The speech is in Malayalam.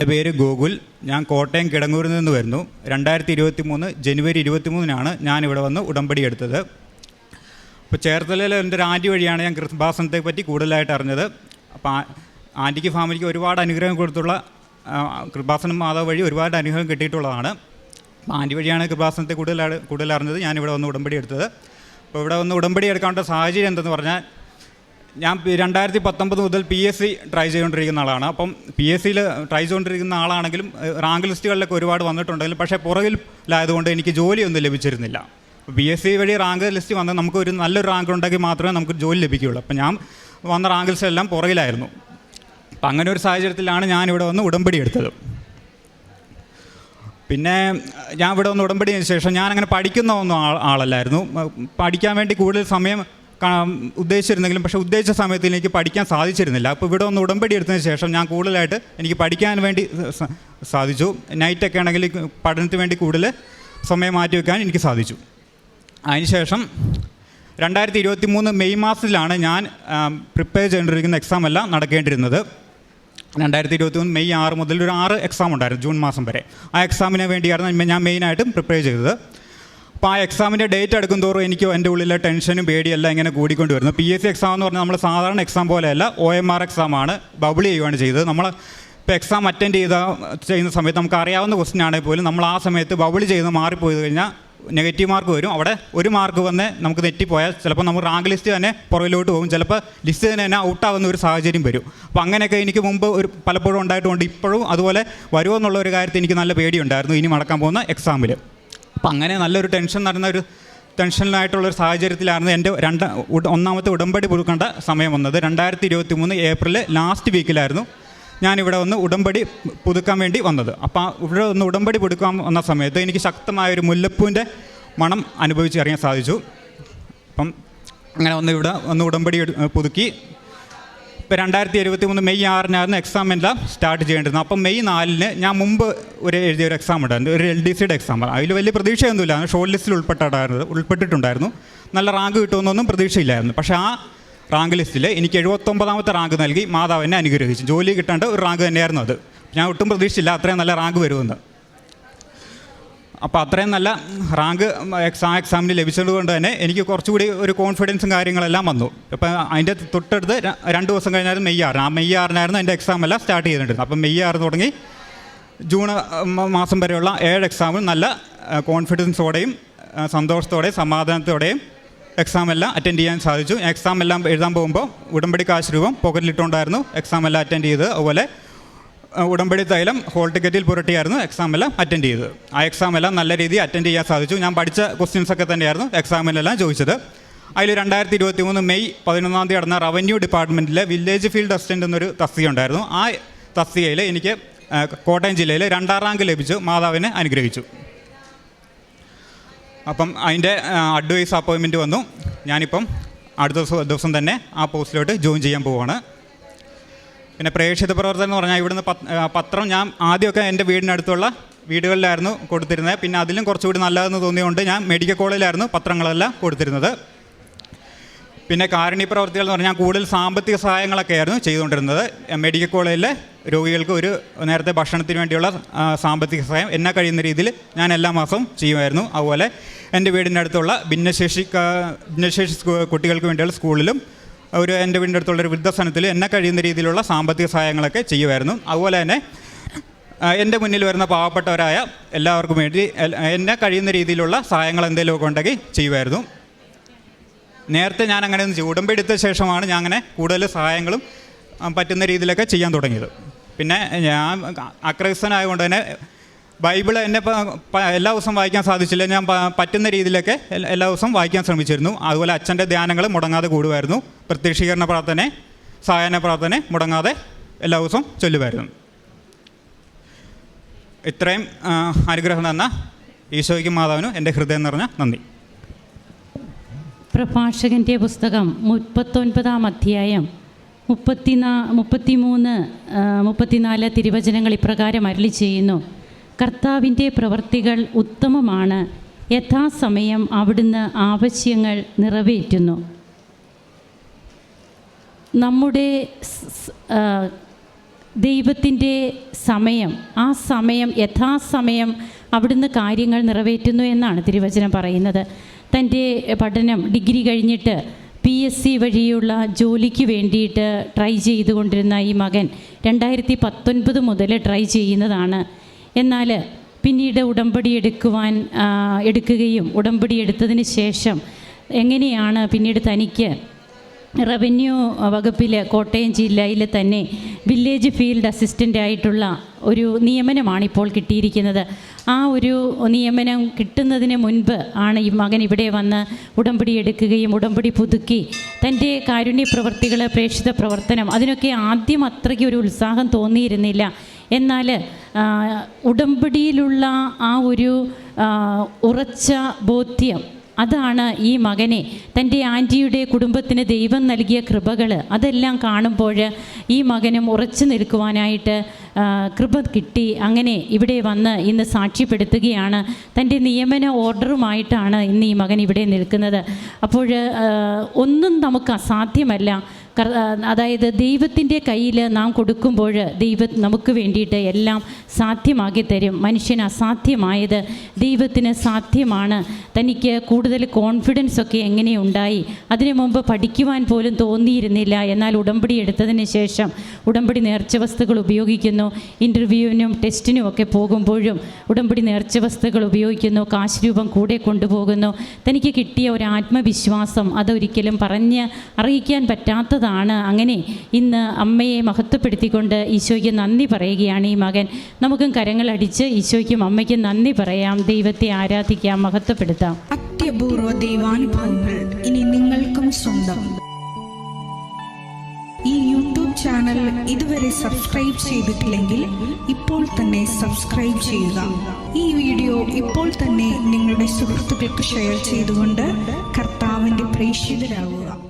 എന്റെ പേര് ഗോകുൽ. ഞാൻ കോട്ടയം കിടങ്ങൂരിൽ നിന്ന് വരുന്നു. രണ്ടായിരത്തി ഇരുപത്തി മൂന്ന് ജനുവരി ഇരുപത്തി മൂന്നിനാണ് ഞാൻ ഇവിടെ വന്ന് ഉടമ്പടി എടുത്തത്. അപ്പോൾ ചേർത്തലയിൽ എന്റെ ഒരു ആന്റി വഴിയാണ് ഞാൻ കൃഷ്ണഭാസനത്തെ പറ്റി കൂടുതലായിട്ട് അറിഞ്ഞത്. അപ്പോൾ ആന്റിക്ക് ഫാമിലിക്ക് ഒരുപാട് അനുഗ്രഹം കൊടുത്തുള്ള കൃപാസനം മാതാവ് വഴി ഒരുപാട് അനുഗ്രഹം കിട്ടിയിട്ടുള്ളതാണ്. അപ്പോൾ ആന്റി വഴിയാണ് കൃപാസനത്തെ കൂടുതലായി കൂടുതൽ അറിഞ്ഞത് ഞാൻ ഇവിടെ വന്ന് ഉടമ്പടി എടുത്തത്. അപ്പോൾ ഇവിടെ വന്ന് ഉടമ്പടി എടുക്കാനുള്ള സാഹചര്യം എന്തെന്ന് പറഞ്ഞാൽ ഞാൻ രണ്ടായിരത്തി പത്തൊമ്പത് മുതൽ പി എസ് സി ട്രൈ ചെയ്തുകൊണ്ടിരിക്കുന്ന ആളാണ്. അപ്പം പി എസ് സിയിൽ ട്രൈ ചെയ്തുകൊണ്ടിരിക്കുന്ന ആളാണെങ്കിലും റാങ്ക് ലിസ്റ്റുകളിലൊക്കെ ഒരുപാട് വന്നിട്ടുണ്ടെങ്കിലും പക്ഷേ പുറകിലായതുകൊണ്ട് എനിക്ക് ജോലിയൊന്നും ലഭിച്ചിരുന്നില്ല. പി എസ് സി വഴി റാങ്ക് ലിസ്റ്റ് വന്നാൽ നമുക്ക് ഒരു നല്ലൊരു റാങ്ക് ഉണ്ടെങ്കിൽ മാത്രമേ നമുക്ക് ജോലി ലഭിക്കുകയുള്ളൂ. അപ്പം ഞാൻ വന്ന റാങ്ക് ലിസ്റ്റ് എല്ലാം പുറകിലായിരുന്നു. അപ്പം അങ്ങനെ ഒരു സാഹചര്യത്തിലാണ് ഞാൻ ഇവിടെ വന്ന് ഉടമ്പടി എടുത്തത്. പിന്നെ ഞാൻ ഇവിടെ വന്ന് ഉടമ്പടിയതിന് ശേഷം ഞാൻ അങ്ങനെ പഠിക്കുന്ന ഒന്നും ആളല്ലായിരുന്നു. പഠിക്കാൻ വേണ്ടി കൂടുതൽ സമയം ഉദ്ദേശിച്ചിരുന്നെങ്കിലും പക്ഷേ ഉദ്ദേശിച്ച സമയത്ത് എനിക്ക് പഠിക്കാൻ സാധിച്ചിരുന്നില്ല. അപ്പോൾ ഇവിടെ ഒന്ന് ഉടമ്പടി എടുത്തതിന് ശേഷം ഞാൻ കൂടുതലായിട്ട് എനിക്ക് പഠിക്കാൻ വേണ്ടി സാധിച്ചു. നൈറ്റൊക്കെ ആണെങ്കിൽ പഠനത്തിന് വേണ്ടി കൂടുതൽ സമയം മാറ്റി വെക്കാൻ എനിക്ക് സാധിച്ചു. അതിനുശേഷം രണ്ടായിരത്തി ഇരുപത്തി മൂന്ന് മെയ് മാസത്തിലാണ് ഞാൻ പ്രിപ്പയർ ചെയ്തുകൊണ്ടിരിക്കുന്ന എക്സാം എല്ലാം നടക്കേണ്ടിരുന്നത് രണ്ടായിരത്തി ഇരുപത്തി മൂന്ന് മെയ് ആറ് മുതൽ ഒരു ആറ് എക്സാം ഉണ്ടായിരുന്നു ജൂൺ മാസം വരെ. ആ എക്സാമിന് വേണ്ടിയായിരുന്നു ഞാൻ മെയിനായിട്ടും പ്രിപ്പയർ ചെയ്തത്. അപ്പോൾ ആ എക്സാമിന്റെ ഡേറ്റ് എടുക്കും തോറും എനിക്ക് എന്റെ ഉള്ളിലെ ടെൻഷനും പേടിയെല്ലാം ഇങ്ങനെ കൂടിക്കൊണ്ട് വരുന്നു പി എസ് സി എക്സാം എന്ന് പറഞ്ഞാൽ നമ്മൾ സാധാരണ എക്സാം പോലെയല്ല ഒ എം ആർ എക്സാമാണ് ബബിൾ ചെയ്യുകയാണ് ചെയ്തത്. നമ്മൾ ഇപ്പോൾ എക്സാം അറ്റൻഡ് ചെയ്ത ചെയ്യുന്ന സമയത്ത് നമുക്ക് അറിയാവുന്ന ക്വസ്റ്റ്യൻ ആണെങ്കിൽ പോലും നമ്മൾ ആ സമയത്ത് ബബിൾ ചെയ്ത് മാറിപ്പോയി കഴിഞ്ഞാൽ നെഗറ്റീവ് മാർക്ക് വരും. അവിടെ ഒരു മാർക്ക് വന്ന് നമുക്ക് തെറ്റിപ്പോയാൽ ചിലപ്പോൾ നമ്മൾ റാങ്ക് ലിസ്റ്റ് തന്നെ പുറകിലോട്ട് പോകും. ചിലപ്പോൾ ലിസ്റ്റ് തന്നെ തന്നെ ഔട്ടാവുന്ന ഒരു സാഹചര്യം വരും. അപ്പോൾ അങ്ങനെയൊക്കെ എനിക്ക് മുമ്പ് ഒരു പലപ്പോഴും ഉണ്ടായിട്ടുണ്ട്. ഇപ്പോഴും അതുപോലെ വരുമോ എന്നുള്ള ഒരു കാര്യത്തിൽ എനിക്ക് നല്ല പേടിയുണ്ടായിരുന്നു. ഇനി നടക്കാൻ പോകുന്ന എക്സാമിൽ അപ്പം അങ്ങനെ നല്ലൊരു ടെൻഷൻ നടന്ന ഒരു ടെൻഷനിലായിട്ടുള്ളൊരു സാഹചര്യത്തിലായിരുന്നു എന്റെ രണ്ട് ഒന്നാമത്തെ ഉടമ്പടി പുതുക്കേണ്ട സമയം വന്നത്. രണ്ടായിരത്തി ഇരുപത്തി മൂന്ന് ഏപ്രിൽ ലാസ്റ്റ് വീക്കിലായിരുന്നു ഞാനിവിടെ വന്ന് ഉടമ്പടി പുതുക്കാൻ വേണ്ടി വന്നത്. അപ്പോൾ ഇവിടെ ഒന്ന് ഉടമ്പടി പുതുക്കാൻ വന്ന സമയത്ത് എനിക്ക് ശക്തമായ ഒരു മുല്ലപ്പൂവിന്റെ മണം അനുഭവിച്ചറിയാൻ സാധിച്ചു. അപ്പം അങ്ങനെ ഒന്ന് ഇവിടെ ഒന്ന് ഉടമ്പടി പുതുക്കി. ഇപ്പോൾ രണ്ടായിരത്തി ഇരുപത്തി മൂന്ന് മെയ് ആറിനായിരുന്നു എക്സാം എല്ലാം സ്റ്റാർട്ട് ചെയ്യേണ്ടിരുന്നത് അപ്പം മെയ് നാലിന് ഞാൻ മുമ്പ് ഒരു എഴുതിയ ഒരു എക്സാം ഉണ്ടായിരുന്നു. ഒരു എൽ ഡി സിയുടെ എക്സാം അതിൽ വലിയ പ്രതീക്ഷയൊന്നുമില്ല. ഷോർട്ട് ലിസ്റ്റിൽ ഉൾപ്പെട്ടിട്ടായിരുന്നു. ഉൾപ്പെട്ടിട്ടുണ്ടായിരുന്നു. നല്ല റാങ്ക് കിട്ടുമെന്നൊന്നും പ്രതീക്ഷയില്ലായിരുന്നു. പക്ഷേ ആ റാങ്ക് ലിസ്റ്റിൽ എനിക്ക് എഴുപത്തൊമ്പതാമത്തെ റാങ്ക് നൽകി മാതാവ് എന്നെ അനുഗ്രഹിച്ചു. ജോലി കിട്ടേണ്ട ഒരു റാങ്ക് തന്നെയായിരുന്നു അത്. ഞാൻ ഒട്ടും പ്രതീക്ഷിച്ചില്ല അത്രയും നല്ല റാങ്ക് വരുമെന്ന്. അപ്പോൾ അത്രയും നല്ല റാങ്ക് എക്സാം എക്സാമിന് ലഭിച്ചത് കൊണ്ട് തന്നെ എനിക്ക് കുറച്ചുകൂടി ഒരു കോൺഫിഡൻസും കാര്യങ്ങളെല്ലാം വന്നു. അപ്പോൾ അതിന്റെ തൊട്ടടുത്ത് രണ്ട് ദിവസം കഴിഞ്ഞാലും മെയ് ആറിന് ആ മെയ് ആറിനായിരുന്നു എന്റെ എക്സാം എല്ലാം സ്റ്റാർട്ട് ചെയ്തിട്ടുണ്ടായിരുന്നു അപ്പം മെയ് ആറ് തുടങ്ങി ജൂൺ മാസം വരെയുള്ള ഏഴ് എക്സാമും നല്ല കോൺഫിഡൻസോടെയും സന്തോഷത്തോടെയും സമാധാനത്തോടെയും എക്സാം എല്ലാം അറ്റൻഡ് ചെയ്യാൻ സാധിച്ചു. എക്സാം എല്ലാം എഴുതാൻ പോകുമ്പോൾ ഉടമ്പടി കാശ് രൂപം പോക്കറ്റിലിട്ടുകൊണ്ടായിരുന്നു എക്സാം എല്ലാം അറ്റൻഡ് ചെയ്ത് അതുപോലെ ഉടമ്പടി തൈലം ഹോൾ ടിക്കറ്റിൽ പുരട്ടിയായിരുന്നു എക്സാം എല്ലാം അറ്റൻഡ് ചെയ്തത്. ആ എക്സാം എല്ലാം നല്ല രീതിയിൽ അറ്റൻഡ് ചെയ്യാൻ സാധിച്ചു. ഞാൻ പഠിച്ച ക്വസ്റ്റ്യൻസ് ഒക്കെ തന്നെയായിരുന്നു എക്സാമിലെല്ലാം ചോദിച്ചത് അതിൽ രണ്ടായിരത്തി ഇരുപത്തി മൂന്ന് മെയ് പതിനൊന്നാം തീയതി നടന്ന റവന്യൂ ഡിപ്പാർട്ട്മെന്റിലെ വില്ലേജ് ഫീൽഡ് അസിസ്റ്റന്റ് എന്നൊരു തസ്തിക ഉണ്ടായിരുന്നു. ആ തസ്തികയിൽ എനിക്ക് കോട്ടയം ജില്ലയിൽ രണ്ടാം റാങ്ക് ലഭിച്ചു. മാതാവിനെ അനുഗ്രഹിച്ചു. അപ്പം അതിന്റെ അഡ്വൈസ് അപ്പോയിൻമെന്റ് വന്നു. ഞാനിപ്പം അടുത്ത ദിവസം തന്നെ ആ പോസ്റ്റിലോട്ട് ജോയിൻ ചെയ്യാൻ പോവുകയാണ് പിന്നെ പ്രേക്ഷിത പ്രവർത്തനം എന്ന് പറഞ്ഞാൽ ഇവിടുന്ന് പത്രം ഞാൻ ആദ്യമൊക്കെ എന്റെ വീടിനടുത്തുള്ള വീടുകളിലായിരുന്നു കൊടുത്തിരുന്നത്. പിന്നെ അതിലും കുറച്ചുകൂടി നല്ലതെന്ന് തോന്നിയുകൊണ്ട് ഞാൻ മെഡിക്കൽ കോളേജിലായിരുന്നു പത്രങ്ങളെല്ലാം കൊടുത്തിരുന്നത്. പിന്നെ കാരുണ്യ പ്രവർത്തികൾ എന്ന് പറഞ്ഞാൽ കൂടുതൽ സാമ്പത്തിക സഹായങ്ങളൊക്കെ ആയിരുന്നു ചെയ്തുകൊണ്ടിരുന്നത്. മെഡിക്കൽ കോളേജിലെ രോഗികൾക്ക് ഒരു നേരത്തെ ഭക്ഷണത്തിന് വേണ്ടിയുള്ള സാമ്പത്തിക സഹായം എന്നെ കഴിയുന്ന രീതിയിൽ ഞാൻ എല്ലാ മാസവും ചെയ്യുമായിരുന്നു. അതുപോലെ എന്റെ വീടിന്റെ അടുത്തുള്ള ഭിന്നശേഷി ഭിന്നശേഷി കുട്ടികൾക്ക് വേണ്ടിയുള്ള സ്കൂളിലും ഒരു എന്റെ വീടിന്റെ അടുത്തുള്ള ഒരു വൃദ്ധസനത്തിൽ എന്നെ കഴിയുന്ന രീതിയിലുള്ള സാമ്പത്തിക സഹായങ്ങളൊക്കെ ചെയ്യുമായിരുന്നു. അതുപോലെ തന്നെ എന്റെ മുന്നിൽ വരുന്ന പാവപ്പെട്ടവരായ എല്ലാവർക്കും വേണ്ടി എന്നെ കഴിയുന്ന രീതിയിലുള്ള സഹായങ്ങൾ എന്തെങ്കിലുമൊക്കെ ഉണ്ടെങ്കിൽ ചെയ്യുമായിരുന്നു. നേരത്തെ ഞാൻ അങ്ങനെ ഒന്ന് ഉടമ്പടി എടുത്ത ശേഷമാണ് ഞാൻ അങ്ങനെ കൂടുതൽ സഹായങ്ങളും പറ്റുന്ന രീതിയിലൊക്കെ ചെയ്യാൻ തുടങ്ങിയത്. പിന്നെ ഞാൻ അക്രൈസ്തനായതുകൊണ്ട് തന്നെ ബൈബിൾ എന്നെ എല്ലാ ദിവസവും വായിക്കാൻ സാധിച്ചില്ല. ഞാൻ പറ്റുന്ന രീതിയിലൊക്കെ എല്ലാ ദിവസവും വായിക്കാൻ ശ്രമിച്ചിരുന്നു. അതുപോലെ അച്ഛന്റെ ധ്യാനങ്ങൾ മുടങ്ങാതെ കൂടുമായിരുന്നു. പ്രത്യക്ഷീകരണ പ്രാർത്ഥന സായാഹ്ന പ്രാർത്ഥന മുടങ്ങാതെ എല്ലാ ദിവസവും ചൊല്ലുമായിരുന്നു. ഇത്രയും അനുഗ്രഹം തന്ന ഈശോയ്ക്കും മാതാവിനും എന്റെ ഹൃദയം നിറഞ്ഞ നന്ദി. പ്രഭാഷകന്റെ പുസ്തകം മുപ്പത്തൊൻപതാം അധ്യായം മുപ്പത്തിനാ മുപ്പത്തിമൂന്ന് മുപ്പത്തിനാല് തിരുവചനങ്ങൾ ഇപ്രകാരം അരളി ചെയ്യുന്നു. കർത്താവിന്റെ പ്രവൃത്തികൾ ഉത്തമമാണ്. യഥാസമയം അവിടുന്ന് ആവശ്യങ്ങൾ നിറവേറ്റുന്നു. നമ്മുടെ ദൈവത്തിന്റെ സമയം ആ സമയം യഥാസമയം അവിടുന്ന് കാര്യങ്ങൾ നിറവേറ്റുന്നു എന്നാണ് തിരുവചനം പറയുന്നത്. തന്റെ പഠനം ഡിഗ്രി കഴിഞ്ഞിട്ട് പി എസ് സി വഴിയുള്ള ജോലിക്ക് വേണ്ടിയിട്ട് ട്രൈ ചെയ്തുകൊണ്ടിരുന്ന ഈ മകൻ രണ്ടായിരത്തി പത്തൊൻപത് മുതൽ ട്രൈ ചെയ്യുന്നതാണ്. എന്നാൽ പിന്നീട് ഉടമ്പടി എടുക്കുവാൻ എടുക്കുകയും ഉടമ്പടി എടുത്തതിന് ശേഷം എങ്ങനെയാണ് പിന്നീട് തനിക്ക് റവന്യൂ വകുപ്പിൽ കോട്ടയം ജില്ലയിൽ തന്നെ വില്ലേജ് ഫീൽഡ് അസിസ്റ്റന്റ് ആയിട്ടുള്ള ഒരു നിയമനമാണ് ഇപ്പോൾ കിട്ടിയിരിക്കുന്നത്. ആ ഒരു നിയമനം കിട്ടുന്നതിന് മുൻപ് ആണ് ഈ മകൻ ഇവിടെ വന്ന് ഉടമ്പടി എടുക്കുകയും ഉടമ്പടി പുതുക്കി തന്റെ കാരുണ്യ പ്രവർത്തികൾ പ്രേക്ഷിത പ്രവർത്തനം അതിനൊക്കെ ആദ്യം അത്രയ്ക്ക് ഒരു ഉത്സാഹം തോന്നിയിരുന്നില്ല. എന്നാൽ ഉടമ്പടിയിലുള്ള ആ ഒരു ഉറച്ച ബോധ്യം അതാണ് ഈ മകനെ. തന്റെ ആന്റിയുടെ കുടുംബത്തിന് ദൈവം നൽകിയ കൃപകൾ അതെല്ലാം കാണുമ്പോൾ ഈ മകനും ഉറച്ചു നിൽക്കുവാനായിട്ട് കൃപ കിട്ടി. അങ്ങനെ ഇവിടെ വന്ന് ഇന്ന് സാക്ഷ്യപ്പെടുത്തുകയാണ്. തന്റെ നിയമന ഓർഡറുമായിട്ടാണ് ഇന്ന് ഈ മകൻ ഇവിടെ നിൽക്കുന്നത്. അപ്പോൾ ഒന്നും നമുക്ക് അസാധ്യമല്ല. അതായത് ദൈവത്തിന്റെ കയ്യിൽ നാം കൊടുക്കുമ്പോൾ ദൈവം നമുക്ക് വേണ്ടിയിട്ട് എല്ലാം സാധ്യമാക്കി തരും. മനുഷ്യന് അസാധ്യമായത് ദൈവത്തിന് സാധ്യമാണ്. തനിക്ക് കൂടുതൽ കോൺഫിഡൻസ് ഒക്കെ എങ്ങനെ ഉണ്ടായി? അതിനു മുമ്പ് പഠിക്കുവാൻ പോലും തോന്നിയിരുന്നില്ല. എന്നാൽ ഉടമ്പടി എടുത്തതിന് ശേഷം ഉടമ്പടി നേർച്ച വസ്തുക്കൾ ഉപയോഗിക്കുന്നു. ഇന്റർവ്യൂവിനും ടെസ്റ്റിനും ഒക്കെ പോകുമ്പോഴും ഉടമ്പടി നേർച്ച വസ്തുക്കൾ ഉപയോഗിക്കുന്നു. കാശ് രൂപം കൂടെ കൊണ്ടുപോകുന്നു. തനിക്ക് കിട്ടിയ ഒരു ആത്മവിശ്വാസം അതൊരിക്കലും പറഞ്ഞ് അറിയിക്കാൻ പറ്റാത്തതാണ്. അങ്ങനെ ഇന്ന് അമ്മയെ മഹത്വപ്പെടുത്തിക്കൊണ്ട് ഈശോയ്ക്ക് നന്ദി പറയുകയാണ് ഈ മകൻ. നമുക്കും കരങ്ങളടിച്ച് ഈശോയ്ക്കും അമ്മയ്ക്കും നന്ദി പറയാം. ദൈവത്തെ ആരാധിക്കാം മഹത്വപ്പെടുത്താം. അത്യപൂർവ ദൈവാനുഭവങ്ങൾ ഇനി നിങ്ങൾക്കും സ്വന്തം. ഈ യൂട്യൂബ് ചാനൽ ഇതുവരെ സബ്സ്ക്രൈബ് ചെയ്തിട്ടില്ലെങ്കിൽ ഇപ്പോൾ തന്നെ സബ്സ്ക്രൈബ് ചെയ്യുക. ഈ വീഡിയോ ഇപ്പോൾ തന്നെ നിങ്ങളുടെ സുഹൃത്തുക്കൾക്ക് ഷെയർ ചെയ്തുകൊണ്ട് കർത്താവിന്റെ പ്രേക്ഷിതരാകുക